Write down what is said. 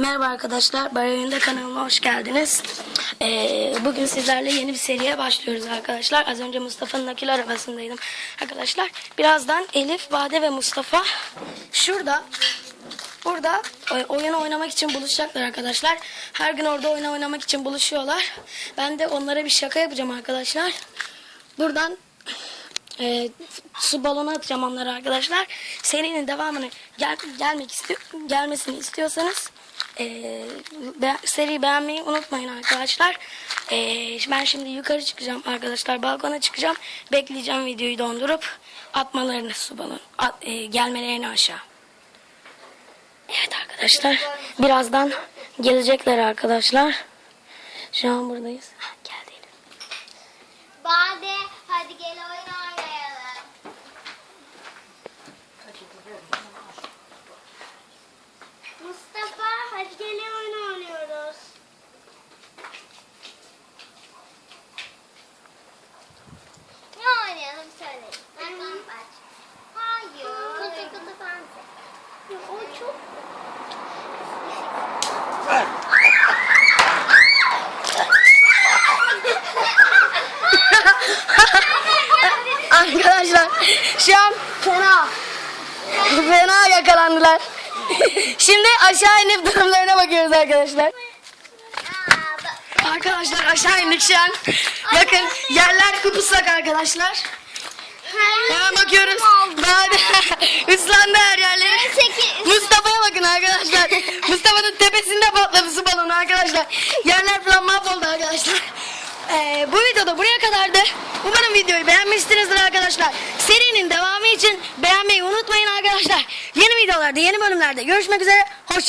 Merhaba arkadaşlar, Barayında kanalıma hoş geldiniz. Ee, bugün sizlerle yeni bir seriye başlıyoruz arkadaşlar. Az önce Mustafa'nın nakil arabasındaydım arkadaşlar. Birazdan Elif, Bade ve Mustafa şurada, burada e, oyun oynamak için buluşacaklar arkadaşlar. Her gün orada oyun oynamak için buluşuyorlar. Ben de onlara bir şaka yapacağım arkadaşlar. Buradan e, su balonu atacağım onlara arkadaşlar. Serinin devamını gel, gelmek istiyor, gelmesini istiyorsanız e, be, seriyi beğenmeyi unutmayın arkadaşlar. E, ben şimdi yukarı çıkacağım arkadaşlar. Balkona çıkacağım. Bekleyeceğim videoyu dondurup atmalarını su balonu at, e, gelmelerini aşağı. Evet arkadaşlar. Birazdan gelecekler arkadaşlar. Şu an buradayız. Hah, Geldi Elif. Bade hadi gel oyun oynayalım. Mustafa hadi gel oyun oynuyoruz. Ne oynayalım söyle. Saklambaç. Hayır. Kutu kutu panse. Ya, o çok... Arkadaşlar şu an fena fena yakalandılar. Şimdi aşağı inip durumlarına bakıyoruz arkadaşlar. Arkadaşlar aşağı indik şu an. Bakın yerler kıpıslak arkadaşlar. Hemen bakıyoruz. Bade ıslandı her yerleri. Mustafa'ya bakın arkadaşlar. Mustafa'nın tepesinde patladı su balonu arkadaşlar. Yerler falan mahvoldu arkadaşlar. Ee, bu videoda buraya kadardı. Umarım videoyu beğenmişsinizdir arkadaşlar. Serinin devamı için beğenmeyi unutmayın arkadaşlar. Yeni videolarda, yeni bölümlerde görüşmek üzere. Hoşça